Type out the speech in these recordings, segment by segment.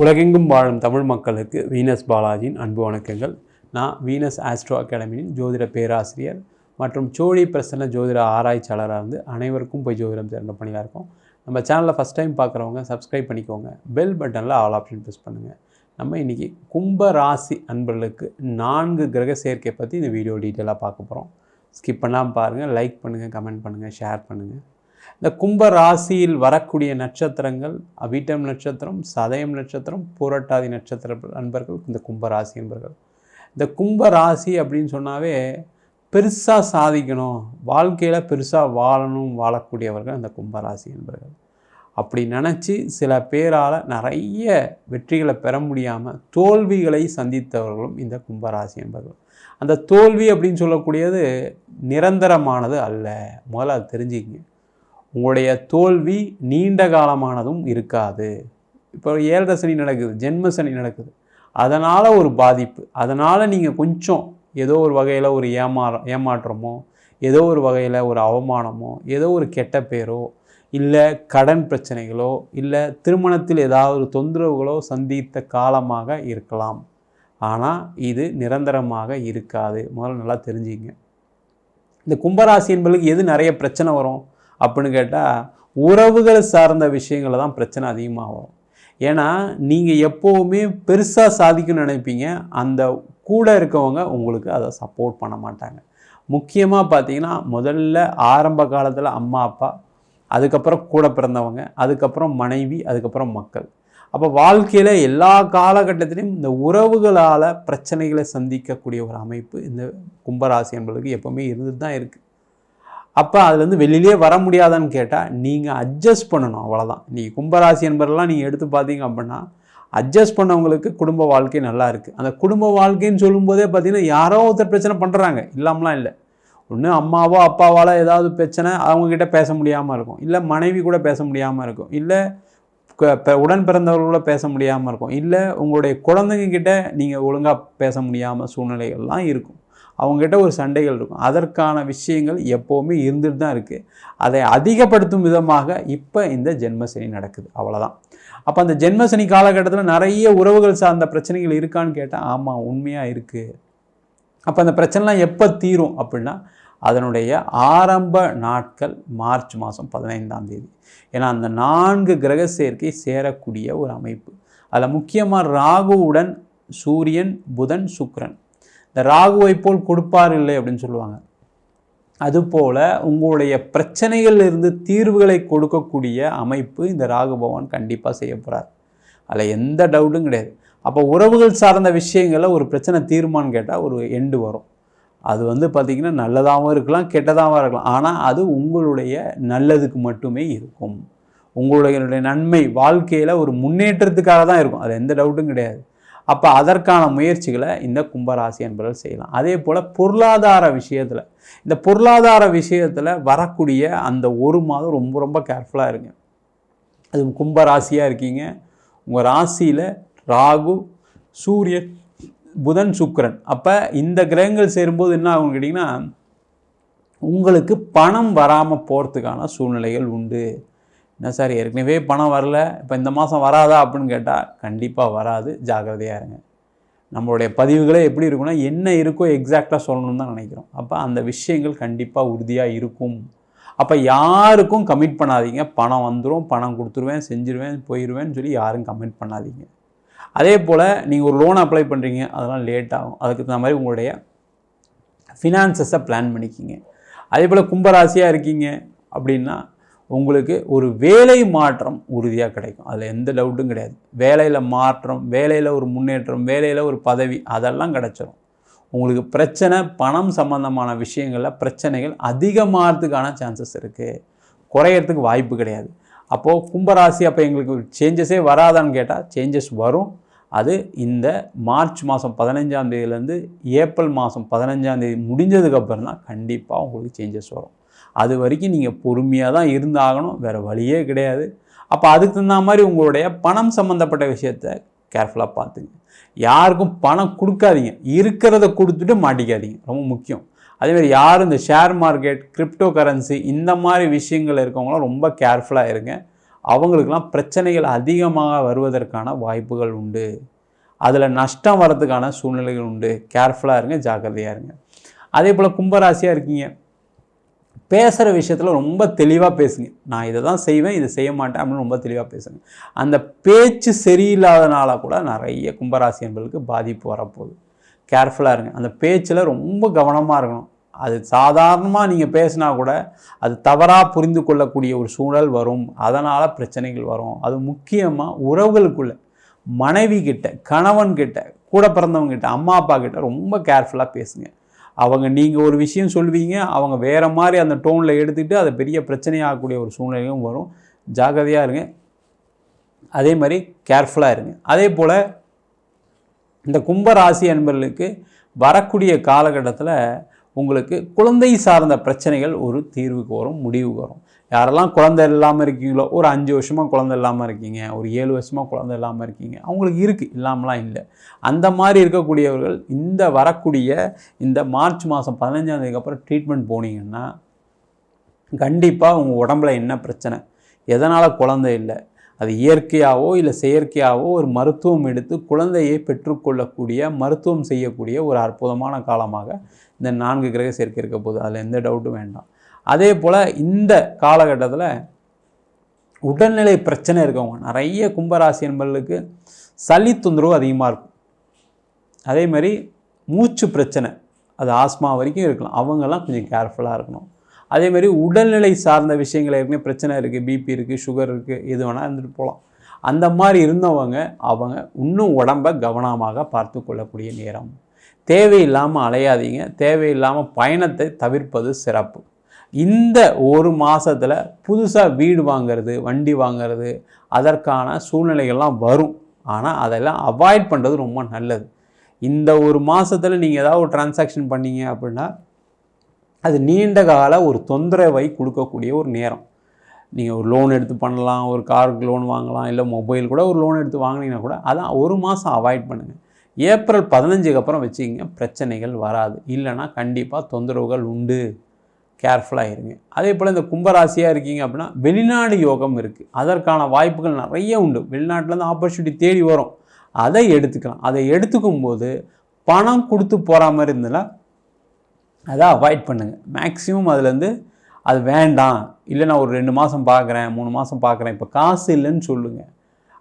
உலகெங்கும் வாழும் தமிழ் மக்களுக்கு வீனஸ் பாலாஜியின் அன்பு வணக்கங்கள். நான் வீனஸ் ஆஸ்ட்ரோ அகாடமியின் ஜோதிட பேராசிரியர் மற்றும் சோழி பிரசன்ன ஜோதிட ஆராய்ச்சியாளராக இருந்து அனைவருக்கும் போய் ஜோதிடம் சேர்ந்த பணியாக இருக்கும். நம்ம சேனலில் ஃபஸ்ட் டைம் பார்க்குறவங்க சப்ஸ்கிரைப் பண்ணிக்கோங்க. பெல் பட்டனில் ஆல் ஆப்ஷன் ப்ரெஸ் பண்ணுங்கள் நம்ம இன்றைக்கி கும்ப ராசி அன்பர்களுக்கு நான்கு கிரக சேர்க்கை பற்றி இந்த வீடியோ டீட்டெயிலாக பார்க்க போகிறோம் ஸ்கிப் பண்ணாமல் பாருங்கள் லைக் பண்ணுங்கள் கமெண்ட் பண்ணுங்கள் ஷேர் பண்ணுங்கள் இந்த கும்ப ராசியில் வரக்கூடிய நட்சத்திரங்கள் அவிட்டம் நட்சத்திரம் சதயம் நட்சத்திரம் பூரட்டாதி நட்சத்திர நண்பர்கள் இந்த கும்ப ராசி என்பர்கள் இந்த கும்ப ராசி அப்படின்னு சொன்னாவே பெருசாக சாதிக்கணும். வாழ்க்கையில் பெருசாக வாழணும் வாழக்கூடியவர்கள் இந்த கும்பராசி என்பர்கள் அப்படி நினச்சி சில பேரால் நிறைய வெற்றிகளை பெற முடியாமல் தோல்விகளை சந்தித்தவர்களும் இந்த கும்பராசி என்பர்கள் அந்த தோல்வி அப்படின்னு சொல்லக்கூடியது நிரந்தரமானது அல்ல. முதல்ல அது தெரிஞ்சுக்கிங்க. உங்களுடைய தோல்வி நீண்ட காலமானதும் இருக்காது. இப்போ ஏழரை சனி நடக்குது ஜென்ம சனி நடக்குது. அதனால் ஒரு பாதிப்பு. அதனால் நீங்கள் கொஞ்சம் ஏதோ ஒரு வகையில் ஒரு ஏமாற ஏமாற்றமோ ஏதோ ஒரு வகையில் ஒரு அவமானமோ ஏதோ ஒரு கெட்ட பேரோ இல்லை கடன் பிரச்சனைகளோ இல்லை திருமணத்தில் ஏதாவது ஒரு தொந்தரவுகளோ சந்தித்த காலமாக இருக்கலாம். ஆனால் இது நிரந்தரமாக இருக்காது. முதல்ல நல்லா தெரிஞ்சுங்க. இந்த கும்பராசி என்பதுக்கு எது நிறைய பிரச்சனை வரும்? அப்படின்னு கேட்டால் உறவுகள் சார்ந்த விஷயங்கள தான் பிரச்சனை அதிகமாக வரும். ஏன்னா நீங்கள் எப்போவுமே பெருசாக சாதிக்கணும்னு நினைப்பீங்க. அந்த கூட இருக்கவங்க உங்களுக்கு அதை சப்போர்ட் பண்ண மாட்டாங்க. முக்கியமாக பார்த்தீங்கன்னா முதல்ல ஆரம்ப காலத்தில் அம்மா அப்பா அதுக்கப்புறம் கூட பிறந்தவங்க அதுக்கப்புறம் மனைவி அதுக்கப்புறம் மக்கள். அப்போ வாழ்க்கையில் எல்லா காலகட்டத்திலையும் இந்த உறவுகளால் பிரச்சனைகளை சந்திக்கக்கூடிய ஒரு அமைப்பு இந்த கும்பராசி என்பதுக்கு எப்போவுமே இருந்துட்டு தான் இருக்குது அப்போ அதுலேருந்து வெளியிலே வர முடியாதான்னு கேட்டால் நீங்கள் அட்ஜஸ்ட் பண்ணணும் அவ்வளோதான் நீங்கள் கும்பராசி என்பதெல்லாம் நீங்கள் எடுத்து பார்த்தீங்க அப்படின்னா அட்ஜஸ்ட் பண்ணவங்களுக்கு குடும்ப வாழ்க்கை நல்லா இருக்குது அந்த குடும்ப வாழ்க்கைன்னு சொல்லும்போதே பார்த்தீங்கன்னா யாரோ ஒருத்தர் பிரச்சனை பண்ணுறாங்க இல்லாமலாம் இல்லை. ஒன்று அம்மாவோ அப்பாவால் ஏதாவது பிரச்சனை அவங்கக்கிட்ட பேச முடியாமல் இருக்கும். இல்லை மனைவி கூட பேச முடியாமல் இருக்கும். இல்லை உடன் பிறந்தவர்களோட பேச முடியாமல் இருக்கும். இல்லை உங்களுடைய குழந்தைங்க கிட்ட நீங்கள் ஒழுங்காக பேச முடியாமல் சூழ்நிலைகள்லாம் இருக்கும். அவங்ககிட்ட ஒரு சண்டைகள் இருக்கும். அதற்கான விஷயங்கள் எப்போவுமே இருந்துட்டு தான் இருக்குது அதை அதிகப்படுத்தும் விதமாக இப்போ இந்த ஜென்மசனி நடக்குது. அவ்வளோதான் அப்போ அந்த ஜென்மசனி காலகட்டத்தில் நிறைய உறவுகள் சார்ந்த பிரச்சனைகள் இருக்கான்னு கேட்டால் ஆமாம் உண்மையாக இருக்குது அப்போ அந்த பிரச்சனைலாம் எப்போ தீரும் அப்படின்னா அதனுடைய ஆரம்ப நாட்கள் மார்ச் மாதம் பதினைந்தாம் தேதி. ஏன்னா அந்த நான்கு கிரக சேர்க்கை சேரக்கூடிய ஒரு அமைப்பு. அதில் முக்கியமாக ராகுவுடன் சூரியன் புதன் சுக்ரன் இந்த ராகுவை போல் கொடுப்பார் இல்லை அப்படின்னு சொல்லுவாங்க. அதுபோல் உங்களுடைய பிரச்சனைகளிலிருந்து தீர்வுகளை கொடுக்கக்கூடிய அமைப்பு இந்த ராகு பகவான் கண்டிப்பாக செய்ய போகிறார் அதில் எந்த டவுட்டும் கிடையாது. அப்போ உறவுகள் சார்ந்த விஷயங்களில் ஒரு பிரச்சனை தீர்மான்னு கேட்டால் ஒரு எண்டு வரும். அது வந்து பார்த்திங்கன்னா நல்லதாகவும் இருக்கலாம் கெட்டதாகவும் இருக்கலாம். ஆனால் அது உங்களுடைய நல்லதுக்கு மட்டுமே இருக்கும். உங்களுடைய நன்மை வாழ்க்கையில் ஒரு முன்னேற்றத்துக்காக தான் இருக்கும். அது எந்த டவுட்டும் கிடையாது. அப்போ அதற்கான முயற்சிகளை இந்த கும்பராசி என்பவர்கள் செய்யலாம். அதே போல் பொருளாதார விஷயத்தில் இந்த பொருளாதார விஷயத்தில் வரக்கூடிய அந்த ஒரு மாதம் ரொம்ப ரொம்ப கேர்ஃபுல்லாக இருங்க. அது கும்பராசியாக இருக்கீங்க. உங்கள் ராசியில் ராகு சூரியன் புதன் சுக்கரன். அப்போ இந்த கிரகங்கள் சேரும்போது என்ன ஆகும் கேட்டிங்கன்னா உங்களுக்கு பணம் வராமல் போகிறதுக்கான சூழ்நிலைகள் உண்டு. என்ன சார் ஏற்கனவே பணம் வரல இப்போ இந்த மாதம் வராதா அப்படின்னு கேட்டால் கண்டிப்பாக வராது ஜாக்கிரதையாக இருங்க. நம்மளுடைய பதிவுகளே எப்படி இருக்குன்னா என்ன இருக்கோ எக்ஸாக்டாக சொல்லணும்னு தான் நினைக்கிறோம். அப்போ அந்த விஷயங்கள் கண்டிப்பாக உறுதியாக இருக்கும். அப்போ யாருக்கும் கமிட் பண்ணாதீங்க. பணம் வந்துடும் பணம் கொடுத்துருவேன் செஞ்சுருவேன் போயிடுவேன்னு சொல்லி யாரும் கமிட் பண்ணாதீங்க. அதே போல் நீங்கள் ஒரு லோன் அப்ளை பண்ணுறீங்க அதெல்லாம் லேட் ஆகும். அதுக்கு தகுந்த மாதிரி உங்களுடைய ஃபினான்சஸை பிளான் பண்ணிக்கிங்க. அதே போல் கும்பராசியாக இருக்கீங்க அப்படின்னா உங்களுக்கு ஒரு வேலை மாற்றம் உறுதியாக கிடைக்கும். அதில் எந்த டவுட்டும் கிடையாது. வேலையில் மாற்றம் வேலையில் ஒரு முன்னேற்றம் வேலையில் ஒரு பதவி அதெல்லாம் கிடச்சிரும். உங்களுக்கு பிரச்சனை பணம் சம்மந்தமான விஷயங்களில் பிரச்சனைகள் அதிகமாகிறதுக்கான சான்சஸ் இருக்குது குறையறதுக்கு வாய்ப்பு கிடையாது. அப்போது கும்பராசி அப்போ எங்களுக்கு சேஞ்சஸே வராதான்னு கேட்டால் சேஞ்சஸ் வரும். அது இந்த மார்ச் மாதம் பதினஞ்சாம் தேதியிலேருந்து ஏப்ரல் மாதம் பதினஞ்சாம் தேதி முடிஞ்சதுக்கப்புறம் தான் கண்டிப்பாக உங்களுக்கு சேஞ்சஸ் வரும். அது வரைக்கும் நீங்கள் பொறுமையாக தான் இருந்தாகணும். வேறு வழியே கிடையாது. அப்போ அதுக்கு தகுந்த மாதிரி உங்களுடைய பணம் சம்மந்தப்பட்ட விஷயத்த கேர்ஃபுல்லாக பார்த்துங்க. யாருக்கும் பணம் கொடுக்காதீங்க. இருக்கிறத கொடுத்துட்டு மாட்டிக்காதீங்க. ரொம்ப முக்கியம். அதேமாதிரி யாரும் இந்த ஷேர் மார்க்கெட் கிரிப்டோ கரன்சி இந்த மாதிரி விஷயங்கள் இருக்கவங்களாம் ரொம்ப கேர்ஃபுல்லாக இருங்க. அவங்களுக்கெல்லாம் பிரச்சனைகள் அதிகமாக வருவதற்கான வாய்ப்புகள் உண்டு. அதில் நஷ்டம் வர்றதுக்கான சூழ்நிலைகள் உண்டு. கேர்ஃபுல்லாக இருங்க. ஜாக்கிரதையாக இருங்க. அதே போல் கும்பராசியாக இருக்கீங்க. பேசுகிற விஷயத்தில் ரொம்ப தெளிவாக பேசுங்க. நான் இதை தான் செய்வேன் இதை செய்ய மாட்டேன் அப்படின்னு ரொம்ப தெளிவாக பேசுங்க. அந்த பேச்சு சரியில்லாதனால கூட நிறைய கும்பராசி என்பதுக்கு பாதிப்பு வரப்போகுது. கேர்ஃபுல்லாக இருங்க. அந்த பேச்சில் ரொம்ப கவனமாக இருக்கணும். அது சாதாரணமாக நீங்கள் பேசினா கூட அது தவறாக புரிந்து கொள்ளக்கூடிய ஒரு சூழல் வரும். அதனால் பிரச்சனைகள் வரும். அது முக்கியமாக உறவுகளுக்குள்ள மனைவி கிட்ட கணவன்கிட்ட கூட பிறந்தவங்ககிட்ட அம்மா அப்பா கிட்ட ரொம்ப கேர்ஃபுல்லாக பேசுங்க. அவங்க நீங்கள் ஒரு விஷயம் சொல்வீங்க அவங்க வேறு மாதிரி அந்த டோனில் எடுத்துக்கிட்டு அதை பெரிய பிரச்சனையாகக்கூடிய ஒரு சூழ்நிலையும் வரும். ஜாகிரதையாக இருங்க. அதே மாதிரி கேர்ஃபுல்லாக இருங்க. அதே போல் இந்த கும்பராசி அன்பர்களுக்கு வரக்கூடிய காலகட்டத்தில் உங்களுக்கு குழந்தை சார்ந்த பிரச்சனைகள் ஒரு தீர்வுக்கு வரும் முடிவுக்கு வரும். யாரெல்லாம் குழந்தை இல்லாமல் இருக்கீங்களோ ஒரு அஞ்சு வருஷமாக குழந்தை இல்லாமல் இருக்கீங்க ஒரு ஏழு வருஷமாக குழந்தை இல்லாமல் இருக்கீங்க அவங்களுக்கு இருக்குது இல்லாமலாம் இல்லை. அந்த மாதிரி இருக்கக்கூடியவர்கள் இந்த வரக்கூடிய இந்த மார்ச் மாதம் பதினஞ்சாந்தேதிக்கு அப்புறம் ட்ரீட்மெண்ட் போனீங்கன்னா கண்டிப்பாக உங்கள் உடம்புல என்ன பிரச்சனை? எதனால் குழந்தை இல்லை? அது இயற்கையாகவோ இல்லை செயற்கையாகவோ ஒரு மருத்துவம் எடுத்து குழந்தையை பெற்றுக்கொள்ளக்கூடிய மருத்துவம் செய்யக்கூடிய ஒரு அற்புதமான காலமாக இந்த நான்கு கிரக சேர்க்கை இருக்க போகுது. அதில் எந்த டவுட்டும் வேண்டாம். அதே போல் இந்த காலகட்டத்தில் உடல்நிலை பிரச்சனை இருக்கவங்க நிறைய கும்பராசி என்பர்களுக்கு சளி தொந்தரவு அதிகமாக இருக்கும். அதே மாதிரி மூச்சு பிரச்சனை அது ஆஸ்மா வரைக்கும் இருக்கலாம். அவங்கெல்லாம் கொஞ்சம் கேர்ஃபுல்லாக இருக்கணும். அதே மாதிரி உடல்நிலை சார்ந்த விஷயங்கள் ஏற்கனவே பிரச்சனை இருக்குது பிபி இருக்குது சுகர் இருக்குது எது வேணால் இருந்துட்டு போகலாம் அந்த மாதிரி இருந்தவங்க அவங்க இன்னும் உடம்பை கவனமாக பார்த்து கொள்ளக்கூடிய நேரம். தேவையில்லாமல் அலையாதீங்க. தேவையில்லாமல் பயணத்தை தவிர்ப்பது சிறப்பு. இந்த ஒரு மாதத்தில் புதுசாக வீடு வாங்கிறது வண்டி வாங்கிறது அதற்கான சூழ்நிலைகள்லாம் வரும். ஆனால் அதெல்லாம் அவாய்ட் பண்ணுறது ரொம்ப நல்லது. இந்த ஒரு மாதத்தில் நீங்கள் ஏதாவது ஒரு டிரான்சாக்ஷன் பண்ணீங்க அப்படின்னா அது நீண்ட கால ஒரு தொந்தரவை கொடுக்கக்கூடிய ஒரு நேரம். நீங்கள் ஒரு லோன் எடுத்து பண்ணலாம் ஒரு காருக்கு லோன் வாங்கலாம் இல்லை மொபைல் கூட ஒரு லோன் எடுத்து வாங்கினீங்கன்னா கூட அதான் ஒரு மாதம் அவாய்ட் பண்ணுங்கள் ஏப்ரல் பதினஞ்சுக்கு அப்புறம் வச்சுக்கிங்க பிரச்சனைகள் வராது. இல்லைன்னா கண்டிப்பாக தொந்தரவுகள் உண்டு. கேர்ஃபுல்லாக இருங்க அதே போல் இந்த கும்பராசியாக இருக்கீங்க அப்படின்னா வெளிநாடு யோகம் இருக்குது அதற்கான வாய்ப்புகள் நிறைய உண்டு. வெளிநாட்டிலேருந்து ஆப்பர்ச்சுனிட்டி தேடி வரும். அதை எடுத்துக்கலாம். அதை எடுத்துக்கும் போது பணம் கொடுத்து போகிற மாதிரி இருந்ததுன்னா அதை அவாய்ட் பண்ணுங்கள் மேக்ஸிமம் அதுலேருந்து அது வேண்டாம். இல்லை நான் ஒரு ரெண்டு மாதம் பார்க்குறேன் மூணு மாதம் பார்க்குறேன் இப்போ காசு இல்லைன்னு சொல்லுங்கள்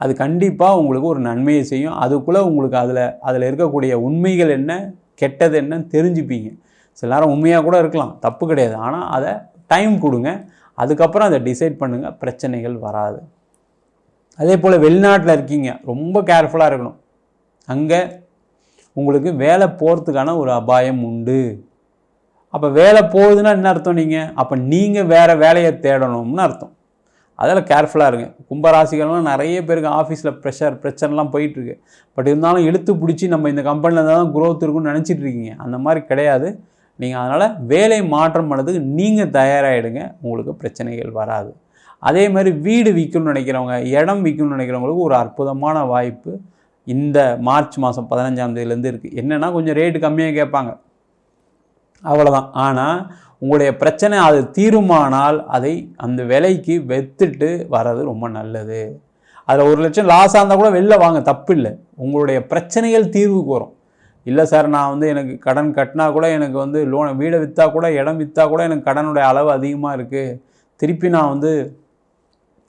அது கண்டிப்பாக உங்களுக்கு ஒரு நன்மையை செய்யும். அதுக்குள்ளே உங்களுக்கு அதில் அதில் இருக்கக்கூடிய உண்மைகள் என்ன கெட்டது என்னன்னு தெரிஞ்சுப்பீங்க. சில நேரம் உண்மையாக கூட இருக்கலாம் தப்பு கிடையாது. ஆனால் அதை டைம் கொடுங்க. அதுக்கப்புறம் அதை டிசைட் பண்ணுங்கள் பிரச்சனைகள் வராது. அதே போல் வெளிநாட்டில் இருக்கீங்க. ரொம்ப கேர்ஃபுல்லாக இருக்கணும். அங்கே உங்களுக்கு வேலை போகிறதுக்கான ஒரு அபாயம் உண்டு. அப்போ வேலை போகுதுன்னா என்ன அர்த்தம் நீங்கள் அப்போ நீங்கள் வேறு வேலையை தேடணும்னு அர்த்தம். அதில் கேர்ஃபுல்லாக இருங்க. கும்பராசிகள்லாம் நிறைய பேருக்கு ஆஃபீஸில் ப்ரெஷர் பிரச்சனைலாம் போயிட்டுருக்கு. பட் இருந்தாலும் இழுத்து பிடிச்சி நம்ம இந்த கம்பெனியில் இருந்தால் தான் குரோத் இருக்குன்னு நினச்சிட்டு இருக்கீங்க. அந்த மாதிரி கிடையாது. நீங்கள் அதனால் வேலை மாற்றம் பண்ணதுக்கு நீங்கள் தயாராகிடுங்க உங்களுக்கு பிரச்சனைகள் வராது. அதே மாதிரி வீடு விற்கணும்னு நினைக்கிறவங்க இடம் விற்கணும்னு நினைக்கிறவங்களுக்கு ஒரு அற்புதமான வாய்ப்பு இந்த மார்ச் மாதம் பதினஞ்சாம் தேதியிலேருந்து இருக்குது என்னென்னா கொஞ்சம் ரேட்டு கம்மியாக கேட்பாங்க. அவ்வளோதான் ஆனால் உங்களுடைய பிரச்சனை அது தீருமானால் அதை அந்த விலைக்கு வெத்துட்டு வர்றது ரொம்ப நல்லது. அதில் ஒரு லட்சம் லாஸாக இருந்தால் கூட வெளில வாங்க. தப்பு இல்லை. உங்களுடைய பிரச்சனைகள் தீர்வுக்கு வரும். இல்லை சார் நான் வந்து எனக்கு கடன் கட்டினா கூட எனக்கு வந்து லோனை வீடை விற்றா கூட இடம் விற்றா கூட எனக்கு கடனுடைய அளவு அதிகமாக இருக்குது திருப்பி நான் வந்து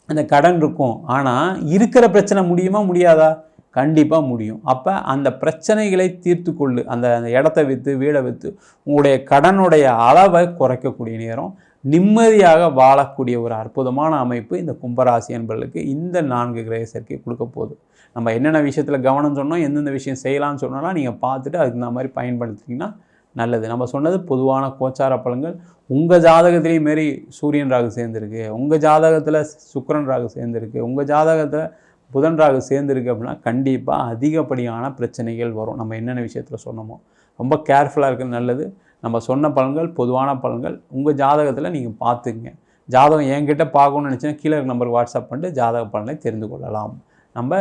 அந்த கடன் இருக்கும். ஆனால் இருக்கிற பிரச்சனை முடியுமா முடியாதா? கண்டிப்பாக முடியும். அப்போ அந்த பிரச்சனைகளை தீர்த்து கொள்ளு. அந்த அந்த இடத்த விற்று வீடை விற்று உங்களுடைய கடனுடைய அளவை குறைக்கக்கூடிய நேரம் நிம்மதியாக வாழக்கூடிய ஒரு அற்புதமான அமைப்பு இந்த கும்பராசி என்பர்களுக்கு இந்த நான்கு கிரக சேர்க்கை கொடுக்க போகுது. நம்ம என்னென்ன விஷயத்தில் கவனம் சொன்னோம் எந்தெந்த விஷயம் செய்யலாம்னு சொன்னோம்னா நீங்கள் பார்த்துட்டு அதுக்கு இந்த மாதிரி பயன்படுத்திங்கன்னா நல்லது. நம்ம சொன்னது பொதுவான கோச்சார பலன்கள் உங்கள் ஜாதகத்திலையும் மாரி சூரியன் ராகு சேர்ந்துருக்கு உங்கள் ஜாதகத்தில் சுக்கிரன் ராகு சேர்ந்துருக்கு உங்கள் ஜாதகத்தில் புதன் ராகு சேர்ந்துருக்கு அப்படின்னா கண்டிப்பாக அதிகப்படியான பிரச்சனைகள் வரும். நம்ம என்னென்ன விஷயத்தில் சொன்னோமோ. ரொம்ப கேர்ஃபுல்லாக இருக்கிறது நல்லது. நம்ம சொன்ன பலன்கள் பொதுவான பலன்கள் உங்கள் ஜாதகத்தில் நீங்கள் பார்த்துங்க ஜாதகம் என்கிட்ட பார்க்கணும்னு நினச்சினா கீழே நம்பர் நம்பருக்கு வாட்ஸ்அப் பண்ணிட்டு ஜாதக பலனை தெரிந்து கொள்ளலாம். நம்ம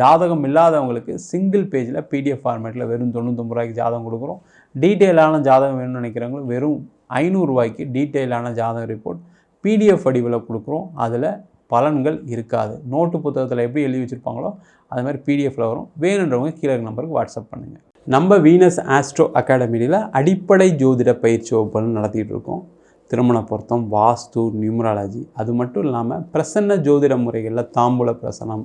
ஜாதகம் இல்லாதவங்களுக்கு சிங்கிள் பேஜில் பிடிஎஃப் ஃபார்மேட்டில் வெறும் தொண்ணூத்தொம்பது ரூபாய்க்கு ஜாதகம் கொடுக்குறோம். டீட்டெயிலான ஜாதகம் வேணும்னு நினைக்கிறவங்களுக்கு வெறும் ஐநூறுரூவாய்க்கு டீட்டெயிலான ஜாதக ரிப்போர்ட் பிடிஎஃப் வடிவில் கொடுக்குறோம். அதில் பலன்கள் இருக்காது. நோட்டு புத்தகத்தில் எப்படி எழுதி வச்சுருப்பாங்களோ அது மாதிரி பிடிஎஃப்ல வரும். வேணுன்றவங்க கீழே இருக்க நம்பருக்கு வாட்ஸ்அப் பண்ணுங்கள் நம்ம வீனஸ் ஆஸ்ட்ரோ அகாடமியில் அடிப்படை ஜோதிட பயிற்சி வகுப்புகள் நடத்திட்டு இருக்கோம். திருமண பொருத்தம் வாஸ்து நியூமராலஜி. அது மட்டும் இல்லாமல் பிரசன்ன ஜோதிட முறைகளில் தாம்பூல பிரசனம்